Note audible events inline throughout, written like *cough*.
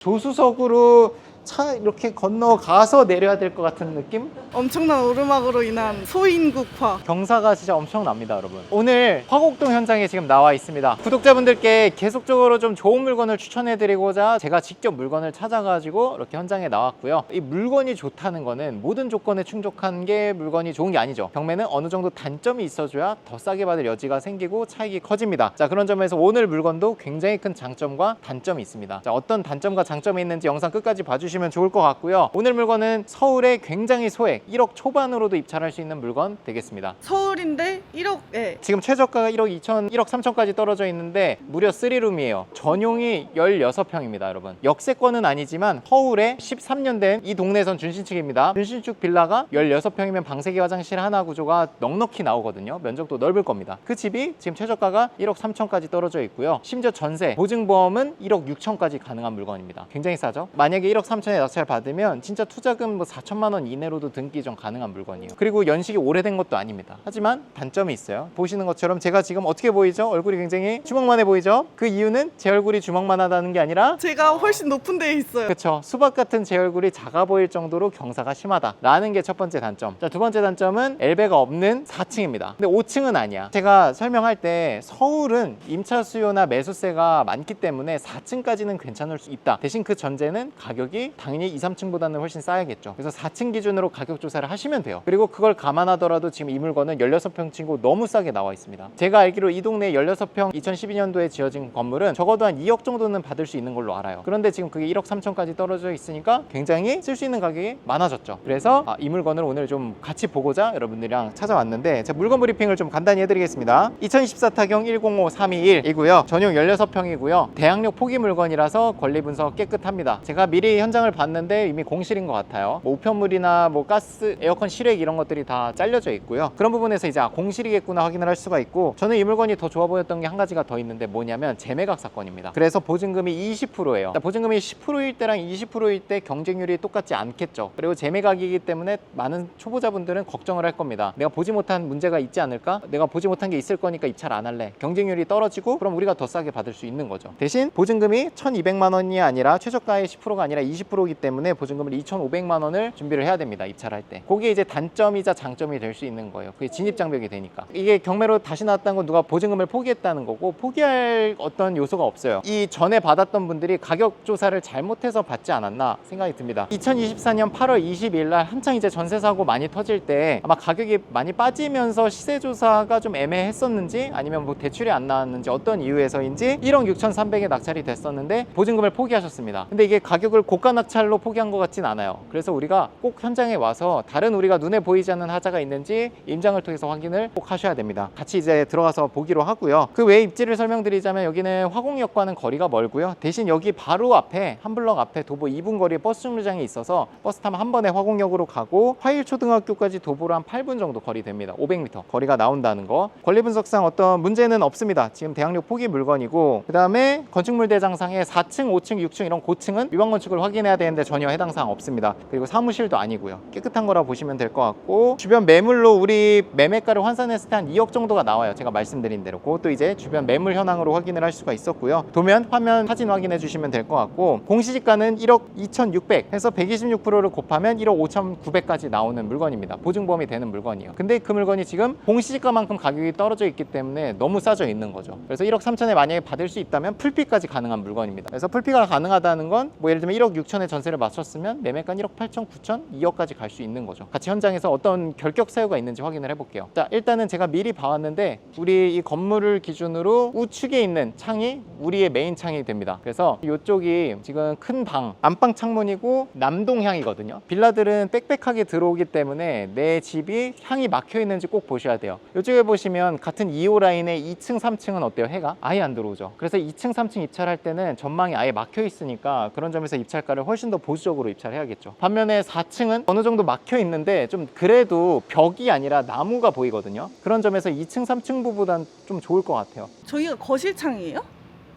조수석으로 차 이렇게 건너가서 내려야 될 것 같은 느낌? 엄청난 오르막으로 인한 소인국화. 경사가 진짜 엄청납니다, 여러분. 오늘 화곡동 현장에 지금 나와 있습니다. 구독자분들께 계속적으로 좀 좋은 물건을 추천해 드리고자 제가 직접 물건을 찾아가지고 이렇게 현장에 나왔고요. 이 물건이 좋다는 거는 모든 조건에 충족한 게 물건이 좋은 게 아니죠. 경매는 어느 정도 단점이 있어줘야 더 싸게 받을 여지가 생기고 차익이 커집니다. 자, 그런 점에서 오늘 물건도 굉장히 큰 장점과 단점이 있습니다. 자, 어떤 단점과 장점이 있는지 영상 끝까지 봐주시 면 좋을 것 같고요. 오늘 물건은 서울에 굉장히 소액 1억 초반으로도 입찰할 수 있는 물건 되겠습니다. 서울인데 1억에 지금 최저가가 1억 2천, 1억 3천까지 떨어져 있는데 무려 3룸이에요. 전용이 16평입니다, 여러분. 역세권은 아니지만 서울에 13년 된 이 동네에선 준신축입니다. 준신축 빌라가 16평이면 방세기 화장실 하나 구조가 넉넉히 나오거든요. 면적도 넓을 겁니다. 그 집이 지금 최저가가 1억 3천까지 떨어져 있고요. 심지어 전세, 보증보험은 1억 6천까지 가능한 물건입니다. 굉장히 싸죠? 만약에 1억 3 천에 낙찰 받으면 진짜 투자금 뭐 4천만 원 이내로도 등기 좀 가능한 물건이에요. 그리고 연식이 오래된 것도 아닙니다. 하지만 단점이 있어요. 보시는 것처럼 제가 지금 어떻게 보이죠? 얼굴이 굉장히 주먹만해 보이죠? 그 이유는 제 얼굴이 주먹만하다는 게 아니라 제가 훨씬 높은 데에 있어요. 그렇죠. 수박 같은 제 얼굴이 작아 보일 정도로 경사가 심하다라는 게 첫 번째 단점. 자, 두 번째 단점은 엘베가 없는 4층입니다. 근데 5층은 아니야. 제가 설명할 때 서울은 임차 수요나 매수세가 많기 때문에 4층까지는 괜찮을 수 있다. 대신 그 전제는 가격이 당연히 2, 3층보다는 훨씬 싸야겠죠. 그래서 4층 기준으로 가격 조사를 하시면 돼요. 그리고 그걸 감안하더라도 지금 이 물건은 16평 친구 너무 싸게 나와 있습니다. 제가 알기로 이 동네 16평 2012년도에 지어진 건물은 적어도 한 2억 정도는 받을 수 있는 걸로 알아요. 그런데 지금 그게 1억 3천까지 떨어져 있으니까 굉장히 쓸 수 있는 가격이 많아졌죠. 그래서 아, 이 물건을 오늘 좀 같이 보고자 여러분들이랑 찾아왔는데 제가 물건 브리핑을 좀 간단히 해드리겠습니다. 2014 타경 105321 이고요. 전용 16평이고요. 대학력 포기 물건이라서 권리 분석 깨끗합니다. 제가 미리 현장 을 봤는데 이미 공실인 것 같아요. 뭐 우편물이나 뭐 가스, 에어컨 실외 이런 것들이 다 잘려져 있고요. 그런 부분에서 이제 아, 공실이겠구나 확인을 할 수가 있고 저는 이 물건이 더 좋아 보였던 게 한 가지가 더 있는데 뭐냐면 재매각 사건입니다. 그래서 보증금이 20%예요. 보증금이 10%일 때랑 20%일 때 경쟁률이 똑같지 않겠죠. 그리고 재매각이기 때문에 많은 초보자분들은 걱정을 할 겁니다. 내가 보지 못한 문제가 있지 않을까? 내가 보지 못한 게 있을 거니까 입찰 안 할래. 경쟁률이 떨어지고 그럼 우리가 더 싸게 받을 수 있는 거죠. 대신 보증금이 1,200만 원이 아니라 최저가의 10%가 아니라 20% 이기 때문에 보증금을 2,500만 원을 준비를 해야 됩니다. 입찰할 때. 그게 이제 단점이자 장점이 될 수 있는 거예요. 그게 진입 장벽이 되니까. 이게 경매로 다시 나왔다는 건 누가 보증금을 포기했다는 거고 포기할 어떤 요소가 없어요. 이 전에 받았던 분들이 가격 조사를 잘못해서 받지 않았나 생각이 듭니다. 2024년 8월 22일 날 한창 이제 전세 사고 많이 터질 때 아마 가격이 많이 빠지면서 시세 조사가 좀 애매했었는지 아니면 뭐 대출이 안 나왔는지 어떤 이유에서인지 1억 6,300에 낙찰이 됐었는데 보증금을 포기하셨습니다. 근데 이게 가격을 고가 낙찰로 포기한 것 같진 않아요. 그래서 우리가 꼭 현장에 와서 다른 우리가 눈에 보이지 않는 하자가 있는지 임장을 통해서 확인을 꼭 하셔야 됩니다. 같이 이제 들어가서 보기로 하고요. 그외 입지를 설명드리자면 여기는 화곡역과는 거리가 멀고요. 대신 여기 바로 앞에 한 블럭 앞에 도보 2분 거리에 버스 정류장이 있어서 버스 타면 한 번에 화곡역으로 가고 화일초등학교까지 도보로 한 8분 정도 거리 됩니다. 500m 거리가 나온다는 거. 권리 분석상 어떤 문제는 없습니다. 지금 대학력 포기 물건이고 그 다음에 건축물 대장상에 4층, 5층, 6층 이런 고층은 위반 건축을 확인해 야 되는데 전혀 해당 사항 없습니다. 그리고 사무실도 아니고요. 깨끗한 거라 보시면 될 것 같고 주변 매물로 우리 매매가를 환산했을 때 한 2억 정도가 나와요. 제가 말씀드린 대로. 그것도 이제 주변 매물 현황으로 확인을 할 수가 있었고요. 도면, 화면, 사진 확인해 주시면 될 것 같고 공시지가는 1억 2,600 해서 126%를 곱하면 1억 5,900까지 나오는 물건입니다. 보증보험이 되는 물건이에요. 근데 그 물건이 지금 공시지가만큼 가격이 떨어져 있기 때문에 너무 싸져 있는 거죠. 그래서 1억 3천에 만약에 받을 수 있다면 풀피까지 가능한 물건입니다. 그래서 풀피가 가능하다는 건 뭐 예를 들면 1억 6천 에 전세를 맞췄으면 매매가 1억 8천, 9천, 2억까지 갈 수 있는 거죠. 같이 현장에서 어떤 결격 사유가 있는지 확인을 해볼게요. 자, 일단은 제가 미리 봐왔는데 우리 이 건물을 기준으로 우측에 있는 창이 우리의 메인 창이 됩니다. 그래서 이쪽이 지금 큰 방, 안방 창문이고 남동향이거든요. 빌라들은 빽빽하게 들어오기 때문에 내 집이 향이 막혀 있는지 꼭 보셔야 돼요. 이쪽에 보시면 같은 2호 라인의 2층, 3층은 어때요? 해가 아예 안 들어오죠. 그래서 2층, 3층 입찰할 때는 전망이 아예 막혀 있으니까 그런 점에서 입찰가를 훨씬 더 보수적으로 입찰 해야겠죠. 반면에 4층은 어느 정도 막혀 있는데 좀 그래도 벽이 아니라 나무가 보이거든요. 그런 점에서 2층, 3층 부보단 좀 좋을 것 같아요. 저희가 거실창이에요?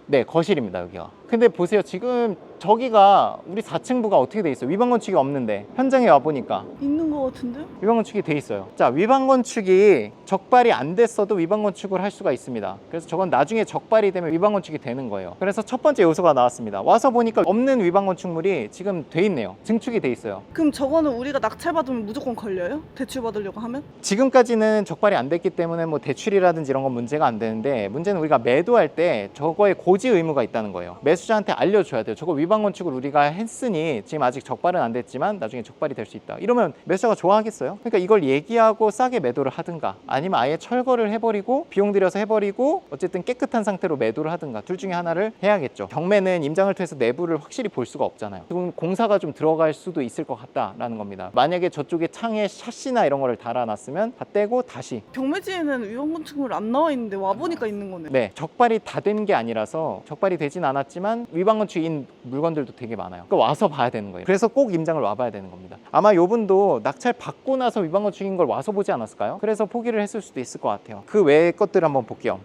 네, 거실입니다, 여기가. 근데 보세요. 지금 저기가 우리 4층부가 어떻게 돼 있어요? 위반 건축이 없는데 현장에 와 보니까 있는 거 같은데? 위반 건축이 돼 있어요. 자, 위반 건축이 적발이 안 됐어도 위반 건축을 할 수가 있습니다. 그래서 저건 나중에 적발이 되면 위반 건축이 되는 거예요. 그래서 첫 번째 요소가 나왔습니다. 와서 보니까 없는 위반 건축물이 지금 돼 있네요. 증축이 돼 있어요. 그럼 저거는 우리가 낙찰 받으면 무조건 걸려요? 대출 받으려고 하면? 지금까지는 적발이 안 됐기 때문에 뭐 대출이라든지 이런 건 문제가 안 되는데 문제는 우리가 매도할 때 저거에 고지 의무가 있다는 거예요. 매 수자한테 알려줘야 돼요. 저거 위반 건축을 우리가 했으니 지금 아직 적발은 안 됐지만 나중에 적발이 될 수 있다. 이러면 매수자가 좋아하겠어요? 그러니까 이걸 얘기하고 싸게 매도를 하든가 아니면 아예 철거를 해버리고 비용 들여서 해버리고 어쨌든 깨끗한 상태로 매도를 하든가 둘 중에 하나를 해야겠죠. 경매는 임장을 통해서 내부를 확실히 볼 수가 없잖아요. 지금 공사가 좀 들어갈 수도 있을 것 같다라는 겁니다. 만약에 저쪽에 창에 샤시나 이런 거를 달아놨으면 다 떼고 다시 경매지에는 위험 건축물 안 나와 있는데 와 보니까 있는 거네. 네, 적발이 다 된 게 아니라서 적발이 되진 않았지만 위반 건축인 물건들도 되게 많아요. 그러니까 와서 봐야 되는 거예요. 그래서 꼭 임장을 와봐야 되는 겁니다. 아마 요분도 낙찰 받고 나서 위반 건축인 걸 와서 보지 않았을까요? 그래서 포기를 했을 수도 있을 것 같아요. 그 외의 것들 한번 볼게요.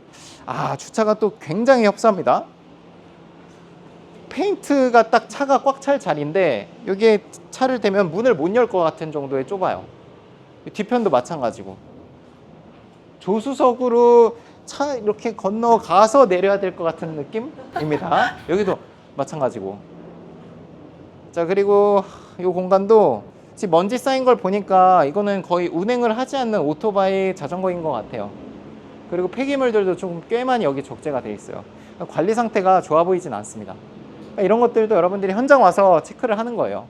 아, 주차가 또 굉장히 협소합니다. 페인트가 딱 차가 꽉 찰 자리인데 여기에 차를 대면 문을 못 열 것 같은 정도의 좁아요. 뒤편도 마찬가지고. 조수석으로 차 이렇게 건너가서 내려야 될 것 같은 느낌입니다. *laughs* 여기도 마찬가지고. 자 그리고 이 공간도 지금 먼지 쌓인 걸 보니까 이거는 거의 운행을 하지 않는 오토바이 자전거인 것 같아요. 그리고 폐기물들도 좀꽤 많이 여기 적재가 돼 있어요. 관리 상태가 좋아 보이진 않습니다. 이런 것들도 여러분들이 현장 와서 체크를 하는 거예요.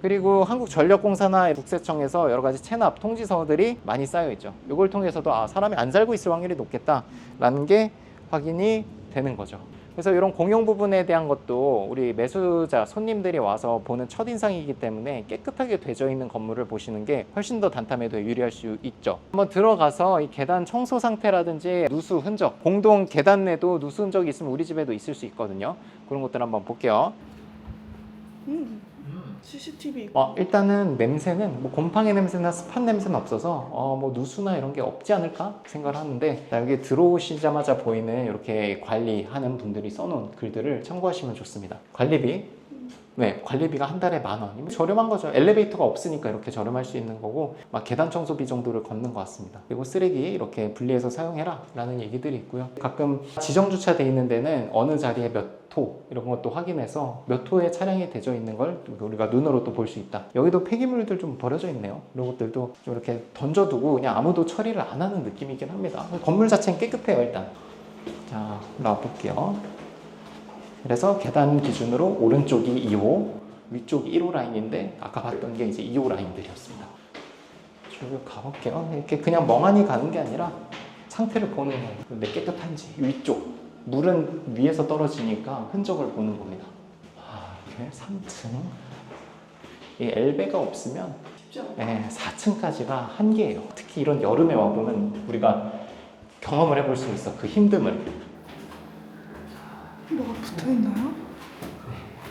그리고 한국전력공사나 국세청에서 여러 가지 체납 통지서들이 많이 쌓여 있죠. 이걸 통해서도 아 사람이 안 살고 있을 확률이 높겠다라는 게 확인이 되는 거죠. 그래서 이런 공용 부분에 대한 것도 우리 매수자 손님들이 와서 보는 첫 인상이기 때문에 깨끗하게 되어 있는 건물을 보시는 게 훨씬 더 단타매도에 유리할 수 있죠. 한번 들어가서 이 계단 청소 상태라든지 누수 흔적, 공동 계단 내도 누수 흔적이 있으면 우리 집에도 있을 수 있거든요. 그런 것들 한번 볼게요. 음. CCTV. 어, 일단은 냄새는 뭐 곰팡이 냄새나 습한 냄새는 없어서 어, 뭐 누수나 이런 게 없지 않을까 생각을 하는데 자, 여기 들어오시자마자 보이는 이렇게 관리하는 분들이 써놓은 글들을 참고하시면 좋습니다. 관리비 네, 관리비가 한 달에 만 원. 이거 저렴한 거죠. 엘리베이터가 없으니까 이렇게 저렴할 수 있는 거고, 막 계단 청소비 정도를 걷는 것 같습니다. 그리고 쓰레기 이렇게 분리해서 사용해라 라는 얘기들이 있고요. 가끔 지정 주차돼 있는 데는 어느 자리에 몇호 이런 것도 확인해서 몇 호의 차량이 대져 있는 걸 우리가 눈으로 또 볼 수 있다. 여기도 폐기물들 좀 버려져 있네요. 이런 것들도 좀 이렇게 던져두고 그냥 아무도 처리를 안 하는 느낌이긴 합니다. 건물 자체는 깨끗해요 일단. 자 올라와 볼게요. 그래서 계단 기준으로 오른쪽이 2호, 위쪽이 1호 라인인데 아까 봤던 게 이제 2호 라인들이었습니다. 쭉 가볼게요. 이렇게 그냥 멍하니 가는 게 아니라 상태를 보는 거예요. 근데 깨끗한지 위쪽 물은 위에서 떨어지니까 흔적을 보는 겁니다. 아, 이렇게 3층 이 엘베가 없으면. 네, 4층까지가 한계예요. 특히 이런 여름에 와보면 우리가 경험을 해볼 수 있어 그 힘듦을 뭐가 붙어 있나요?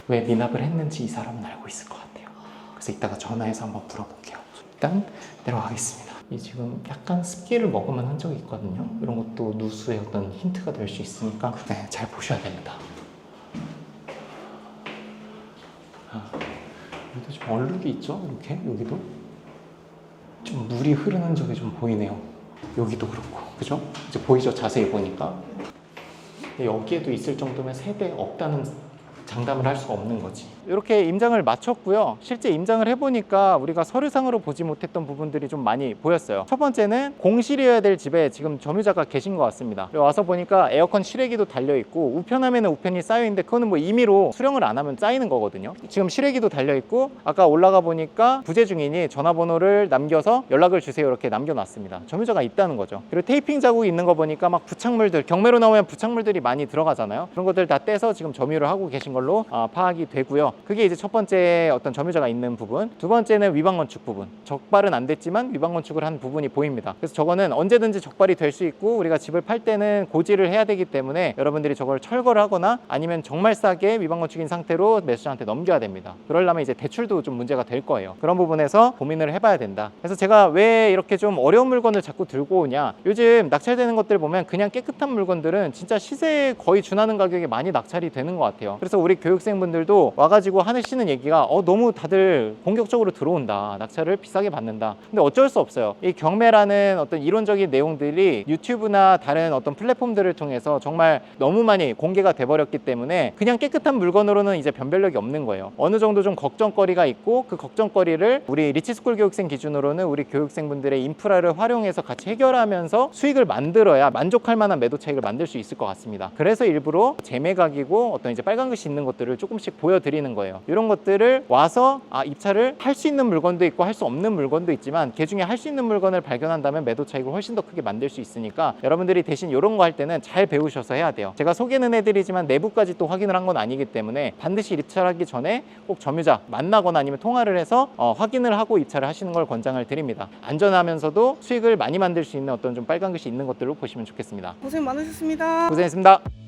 왜 미납을 했는지 이 사람은 알고 있을 것 같아요. 그래서 이따가 전화해서 한번 물어볼게요. 일단 내려가겠습니다. 이 지금 약간 습기를 머금은 흔적이 있거든요. 이런 것도 누수의 어떤 힌트가 될 수 있으니까 네, 잘 보셔야 됩니다. 아, 여기도 좀 얼룩이 있죠? 이렇게 여기도 좀 물이 흐르는 적이 좀 보이네요. 여기도 그렇고 그죠? 이제 보이죠? 자세히 보니까 여기에도 있을 정도면 세대 없다는 장담을 할 수가 없는 거지. 이렇게 임장을 마쳤고요. 실제 임장을 해보니까 우리가 서류상으로 보지 못했던 부분들이 좀 많이 보였어요. 첫 번째는 공실이어야 될 집에 지금 점유자가 계신 것 같습니다. 와서 보니까 에어컨 실외기도 달려 있고 우편함에는 우편이 쌓여 있는데 그거는 뭐 임의로 수령을 안 하면 쌓이는 거거든요. 지금 실외기도 달려 있고 아까 올라가 보니까 부재 중이니 전화번호를 남겨서 연락을 주세요 이렇게 남겨놨습니다. 점유자가 있다는 거죠. 그리고 테이핑 자국이 있는 거 보니까 막 부착물들 경매로 나오면 부착물들이 많이 들어가잖아요. 그런 것들 다 떼서 지금 점유를 하고 계신 걸로 어, 파악이 되고요. 그게 이제 첫 번째 어떤 점유자가 있는 부분. 두 번째는 위반 건축 부분. 적발은 안 됐지만 위반 건축을 한 부분이 보입니다. 그래서 저거는 언제든지 적발이 될 수 있고 우리가 집을 팔 때는 고지를 해야 되기 때문에 여러분들이 저걸 철거를 하거나 아니면 정말 싸게 위반 건축인 상태로 매수자한테 넘겨야 됩니다. 그러려면 이제 대출도 좀 문제가 될 거예요. 그런 부분에서 고민을 해봐야 된다. 그래서 제가 왜 이렇게 좀 어려운 물건을 자꾸 들고 오냐? 요즘 낙찰되는 것들 보면 그냥 깨끗한 물건들은 진짜 시세에 거의 준하는 가격에 많이 낙찰이 되는 것 같아요. 그래서 우리 교육생분들도 와가지고 하시는 얘기가 어, 너무 다들 공격적으로 들어온다. 낙찰을 비싸게 받는다. 근데 어쩔 수 없어요. 이 경매라는 어떤 이론적인 내용들이 유튜브나 다른 어떤 플랫폼들을 통해서 정말 너무 많이 공개가 돼버렸기 때문에 그냥 깨끗한 물건으로는 이제 변별력이 없는 거예요. 어느 정도 좀 걱정거리가 있고 그 걱정거리를 우리 리치스쿨 교육생 기준으로는 우리 교육생분들의 인프라를 활용해서 같이 해결하면서 수익을 만들어야 만족할 만한 매도 차익을 만들 수 있을 것 같습니다. 그래서 일부러 재매각이고 어떤 이제 빨간 글씨 있는 것들을 조금씩 보여드리 는 거예요. 이런 것들을 와서 아 입찰을 할 수 있는 물건도 있고 할 수 없는 물건도 있지만 그 중에 할 수 있는 물건을 발견한다면 매도 차익을 훨씬 더 크게 만들 수 있으니까 여러분들이 대신 이런 거 할 때는 잘 배우셔서 해야 돼요. 제가 소개는 해드리지만 내부까지 또 확인을 한 건 아니기 때문에 반드시 입찰하기 전에 꼭 점유자 만나거나 아니면 통화를 해서 어, 확인을 하고 입찰을 하시는 걸 권장을 드립니다. 안전하면서도 수익을 많이 만들 수 있는 어떤 좀 빨간 글씨 있는 것들로 보시면 좋겠습니다. 고생 많으셨습니다. 고생했습니다.